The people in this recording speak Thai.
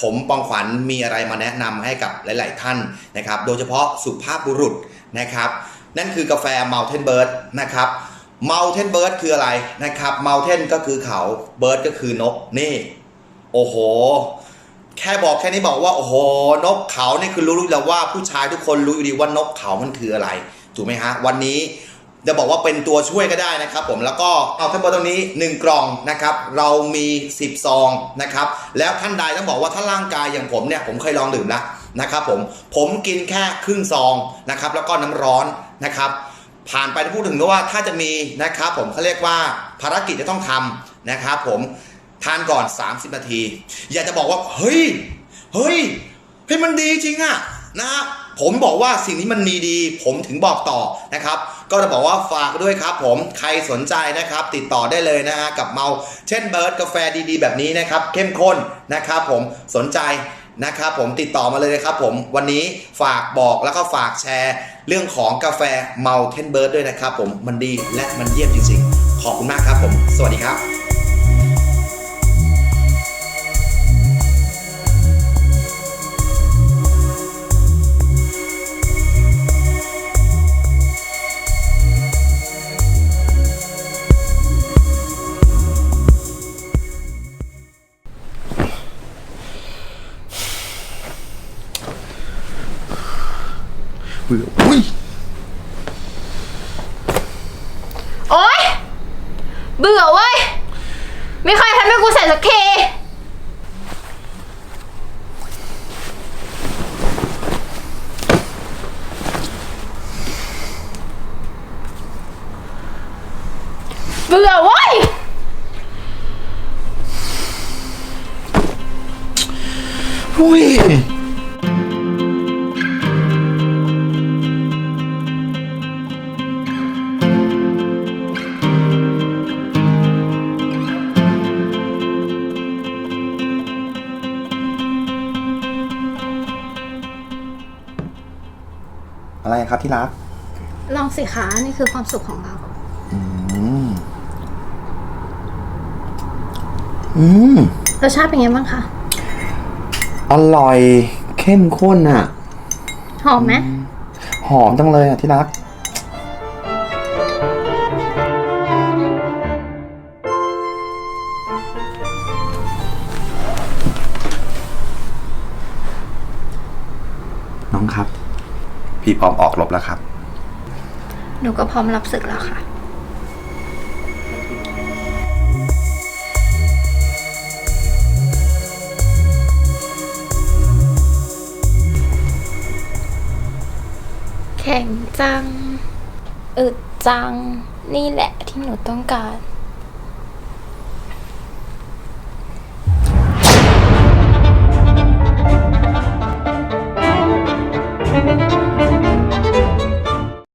ผมปองขวัญมีอะไรมาแนะนำให้กับหลาย ๆ ท่านนะครับ โดยเฉพาะสุภาพบุรุษนะครับ นั่นคือกาแฟ Mountain Bird นะครับ Mountain Bird คืออะไรนะครับ Mountain ก็คือเขา Bird ก็คือนกนี่ โอ้โห แค่บอกแค่นี้บอกว่า โอ้โห นกเขานี่คือรู้ๆแล้วว่าผู้ชายทุกคนรู้อยู่ดีว่านกเขามันคืออะไร ถูกไหมฮะ วันนี้ จะบอกว่าเป็นตัวช่วยก็ได้นะครับผมแล้วก็เอาทั้งหมดตรงนี้ 1 กล่องนะครับเรามี 10 ซองนะครับแล้วท่านใดต้องบอกว่าถ้าร่างกายอย่างผมเนี่ยผมเคยลองดื่มแล้วนะครับผมผมกินแค่ครึ่งซองนะครับแล้วก็น้ำร้อนนะครับผ่านไปพูดถึงว่าถ้าจะมีนะครับผมเขาเรียกว่าภารกิจจะต้องทำนะครับผมทานก่อน 30 นาที อยากจะบอกว่า เฮ้ย เฮ้ยเฮ้ยมันดีจริงอะนะครับ ผมบอกว่าสิ่งที่มันมีดี ผมถึงบอกต่อนะครับ ก็จะบอกว่าฝากด้วยครับ ผมใครสนใจนะครับ ติดต่อได้เลยนะฮะกับเมาเช่นเบิร์ดกาแฟดีๆ แบบนี้นะครับ เข้มข้นนะครับ ผมสนใจนะครับ ผมติดต่อมาเลยนะครับผมวันนี้ฝากบอกแล้วก็ฝากแชร์ เรื่องของกาแฟเมาเทนเบิร์ดด้วยนะครับ ผมมันดีและมันเยี่ยมจริงๆ ขอบคุณมากครับผม สวัสดีครับ อุ้ยโอ๊ย เบื่อเว้ย ไม่เคยทำให้กูเสร็จสักที เบื่อเว้ย อุ้ย อะไรครับที่รัก ลองสิคะนี่คือความสุขของเรา อืม อืม รสชาติเป็นไงบ้างคะ อร่อยเข้มข้นอะ หอมไหม หอมจังเลยอะที่รัก น้องครับ พี่พร้อมออกรบแล้วครับ หนูก็พร้อมรับศึกแล้วค่ะ แข็งจัง อึดจัง นี่แหละที่หนูต้องการ